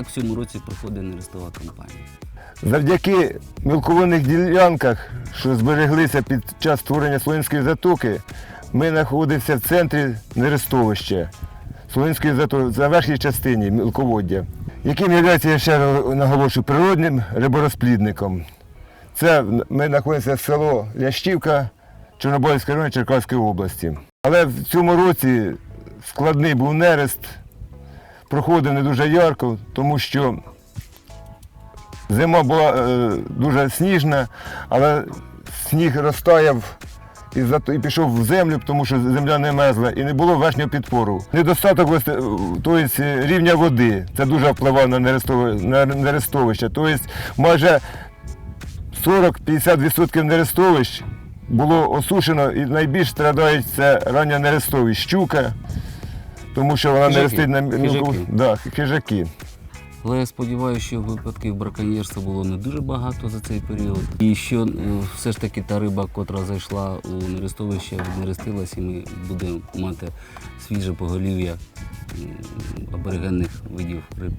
В цьому році проходить нерестова кампанія. Завдяки мілковинних ділянках, що збереглися під час створення Слов'янської затоки, ми знаходимося в центрі нерестовища Слов'янської затоки, за верхній частині мілководдя, яким є, я ще наголошую, природним риборозплідником. Це ми знаходимося в село Лящівка Чорнобильського району Черкаської області. Але в цьому році складний був нерест, проходив не дуже ярко, тому що Зима була е, дуже сніжна, але сніг розтаяв і, зато- і пішов в землю, тому що земля не мерзла, і не було верхнього підпору. Недостаток тобто, рівня води. Це дуже впливає на нерестовище. Тобто майже 40-50% нерестовищ було осушено і найбільш страдають це рання нерестовищ. Щука, тому що вона не Хижаки. ростить на мілку- Хижаки. Да, хижаки. Але я сподіваюся, що випадків браконьєрства було не дуже багато за цей період. І що е, все ж таки та риба, котра зайшла у нерестовище, віднерестилась, і ми будемо мати свіже поголів'я м, аборигенних видів риб.